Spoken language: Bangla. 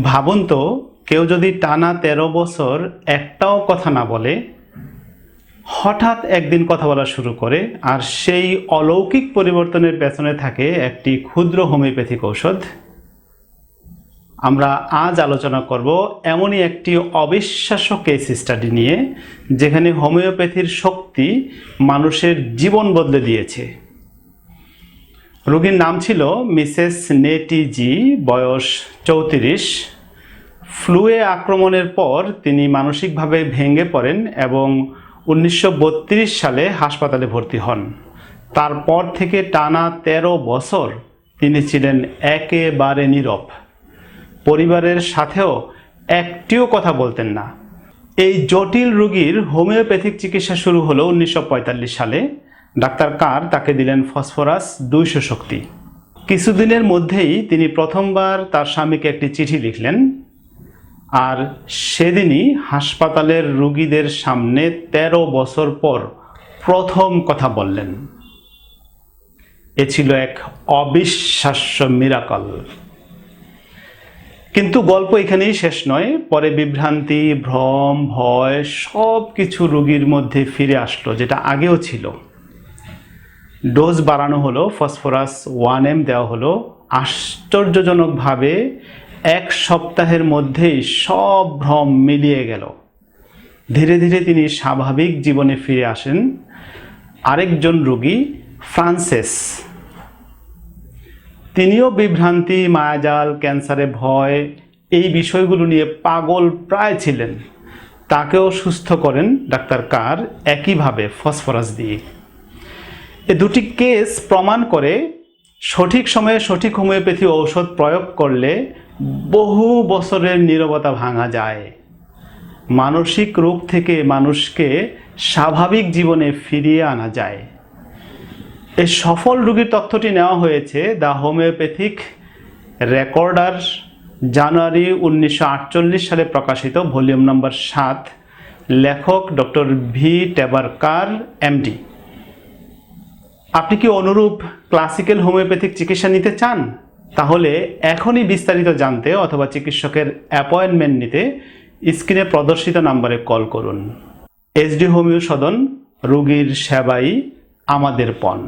ভাবুন তো, কেউ যদি টানা তেরো বছর একটাও কথা না বলে, হঠাৎ একদিন কথা বলা শুরু করে আর সেই অলৌকিক পরিবর্তনের পেছনে থাকে একটি ক্ষুদ্র হোমিওপ্যাথিক ঔষধ। আমরা আজ আলোচনা করব এমনই একটি অবিশ্বাস্য কেস স্টাডি নিয়ে, যেখানে হোমিওপ্যাথির শক্তি মানুষের জীবন বদলে দিয়েছে। রোগীর নাম ছিল মিসেস নেটিজি বয়স চৌত্রিশ। ফ্লুয়ে আক্রমণের পর তিনি মানসিকভাবে ভেঙে পড়েন এবং উনিশশো বত্রিশ সালে হাসপাতালে ভর্তি হন। তারপর থেকে টানা ১৩ বছর তিনি ছিলেন একেবারে নীরব। পরিবারের সাথেও একটিও কথা বলতেন না। এই জটিল রোগীর হোমিওপ্যাথিক চিকিৎসা শুরু হলো উনিশশো পঁয়তাল্লিশ সালে। ডাক্তার কার তাকে দিলেন ফসফরাস দুইশো শক্তি। কিছুদিনের মধ্যেই তিনি প্রথমবার তার স্বামীকে একটি চিঠি লিখলেন আর সেদিনই হাসপাতালের রোগীদের সামনে ১৩ বছর পর প্রথম কথা বললেন। এ ছিল এক অবিশ্বাস্য মিরাকল কিন্তু গল্প এখানেই শেষ নয়, পরে বিভ্রান্তি, ভ্রম, ভয় সব কিছু রোগীর মধ্যে ফিরে আসলো, যেটা আগেও ছিল। ডোজ বাড়ানো হলো, ফসফরাস ওয়ান এম দেওয়া হলো। আশ্চর্যজনকভাবে এক সপ্তাহের মধ্যেই সব ভ্রম মিলিয়ে গেল। ধীরে ধীরে তিনি স্বাভাবিক জীবনে ফিরে আসেন। আরেকজন রোগী, ফ্রান্সেস। তিনিও বিভ্রান্তি, মায়াজাল, ক্যান্সারে ভয়, এই বিষয়গুলো নিয়ে পাগল প্রায় ছিলেন। তাকেও সুস্থ করেন ডাক্তার কার, একইভাবে ফসফরাস দিয়ে। এ দুটি কেস প্রমাণ করে সঠিক সময়ে সঠিক হোমিওপ্যাথি ঔষধ প্রয়োগ করলে বহু বছরের নীরবতা ভাঙা যায়। মানসিক রোগ থেকে মানুষকে স্বাভাবিক জীবনে ফিরিয়ে আনা যায়। এই সফল রোগীর তথ্যটি নেওয়া হয়েছে, দ্য হোমিওপ্যাথিক রেকর্ডার জানুয়ারি উনিশশো আটচল্লিশ সালে প্রকাশিত, ভলিউম নম্বর সাত, লেখক ডক্টর ভি টেবারকার, এমডি। আপনি কি অনুরূপ ক্লাসিক্যাল হোমিওপ্যাথিক চিকিৎসা নিতে চান? তাহলে এখনই বিস্তারিত জানতে অথবা চিকিৎসকের অ্যাপয়েন্টমেন্ট নিতে স্ক্রিনে প্রদর্শিত নাম্বারে কল করুন। এসডি হোমিও সদন, রুগীর সেবাই আমাদের পণ।